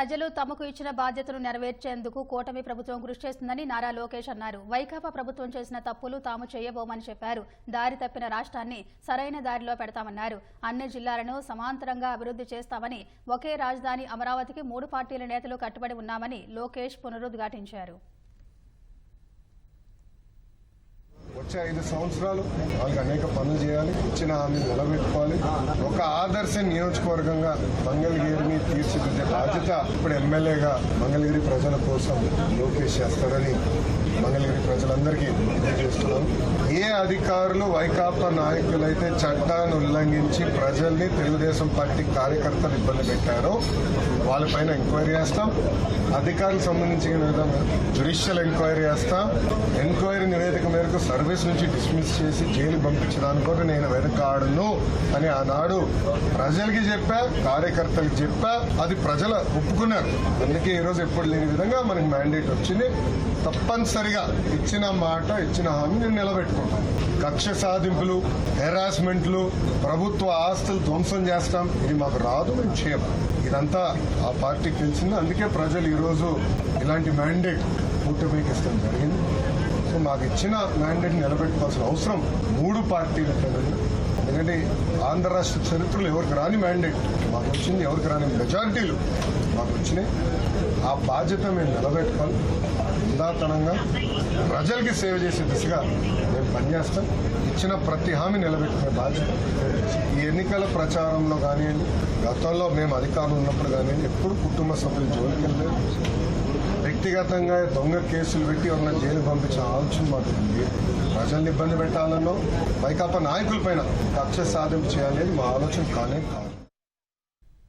ప్రజలు తమకు ఇచ్చిన బాధ్యతను నెరవేర్చేందుకు కూటమి ప్రభుత్వం కృషి చేస్తుందని నారా లోకేష్ అన్నారు. వైకాపా ప్రభుత్వం చేసిన తప్పులు తాము చేయబోమని చెప్పారు. దారి తప్పిన రాష్ట్రాన్ని సరైన దారిలో పెడతామన్నారు. అన్ని జిల్లాలను సమాంతరంగా అభివృద్ధి చేస్తామని ఒకే రాజధాని అమరావతికి మూడు పార్టీల నేతలు కట్టుబడి ఉన్నామని లోకేష్ పునరుద్ఘాటించారు. వచ్చే ఐదు సంవత్సరాలు వాళ్ళకి అనేక పనులు చేయాలి ఇచ్చిన హామీలు నిలబెట్టుకోవాలి ఒక ఆదర్శ నియోజకవర్గంగా మంగళగిరిని తీర్చిదిద్దాలి బాధ్యత ఇప్పుడు ఎమ్మెల్యేగా మంగళగిరి ప్రజల కోసం లోకేష్ చేస్తారని మంగళగిరి ప్రజలందరికీ తెలియజేస్తున్నాం ఏ అధికారులు వైకాపా నాయకులైతే చట్టాన్ని ఉల్లంఘించి ప్రజల్ని తెలుగుదేశం పార్టీ కార్యకర్తలు ఇబ్బంది పెట్టారో వాళ్ళపైన ఎంక్వైరీ చేస్తాం. అధికారులకు సంబంధించిన విధంగా జ్యుడిషియల్ ఎంక్వైరీ చేస్తాం. ఎంక్వైరీ నివేదిక మేరకు సర్వీస్ నుంచి డిస్మిస్ చేసి జైలు పంపించడానికి కూడా నేను వెనకాడను అని ఆనాడు ప్రజలకి చెప్పా కార్యకర్తలకు చెప్పా. అది ప్రజలు ఒప్పుకున్నారు. అందుకే ఈరోజు ఎప్పుడు లేని విధంగా మనకి మ్యాండేట్ వచ్చింది. తప్పనిసరిగా ఇచ్చిన మాట ఇచ్చిన హామీ నేను నిలబెట్టుకుంటాను. కక్ష సాధింపులు హెరాస్మెంట్లు ప్రభుత్వ ఆస్తులు ధ్వంసం చేస్తాం. ఇది మాకు రాదు మేము చేయం ఇదంతా ఆ పార్టీకి తెలిసింది అందుకే ప్రజలు ఈరోజు ఇలాంటి మ్యాండేట్ కూటమికి ఇష్టం జరిగింది. సో మాకు ఇచ్చిన మ్యాండేట్ నిలబెట్టుకోవాల్సిన అవసరం మూడు పార్టీలు ప్రజలు. ఎందుకంటే ఆంధ్ర రాష్ట్ర చరిత్రలో ఎవరికి రాని మ్యాండేట్ మాకు వచ్చింది ఎవరికి రాని మెజారిటీలు మాకు వచ్చినాయి. ఆ బాధ్యత మేము నిలబెట్టుకోవాలి. యథాతనంగా ప్రజలకి సేవ చేసే దిశగా మేము పనిచేస్తాం ఇచ్చిన ప్రతి హామీ నిలబెట్టుకునే బాధ్యత ఈ ఎన్నికల ప్రచారంలో కానివ్వండి గతంలో మేము అధికారులు ఉన్నప్పుడు కానివ్వండి ఎప్పుడు కుటుంబ సభ్యులు జోలికి వెళ్ళలేదు. వ్యక్తిగతంగా దొంగ కేసులు పెట్టి ఉన్న జైలు పంపించిన ఆలోచన మాకు ఉంది. ప్రజల్ని ఇబ్బంది పెట్టాలన్నో వైకాపా నాయకులపైన కక్ష సాధింపు చేయాలి మా ఆలోచన కానే కాదు.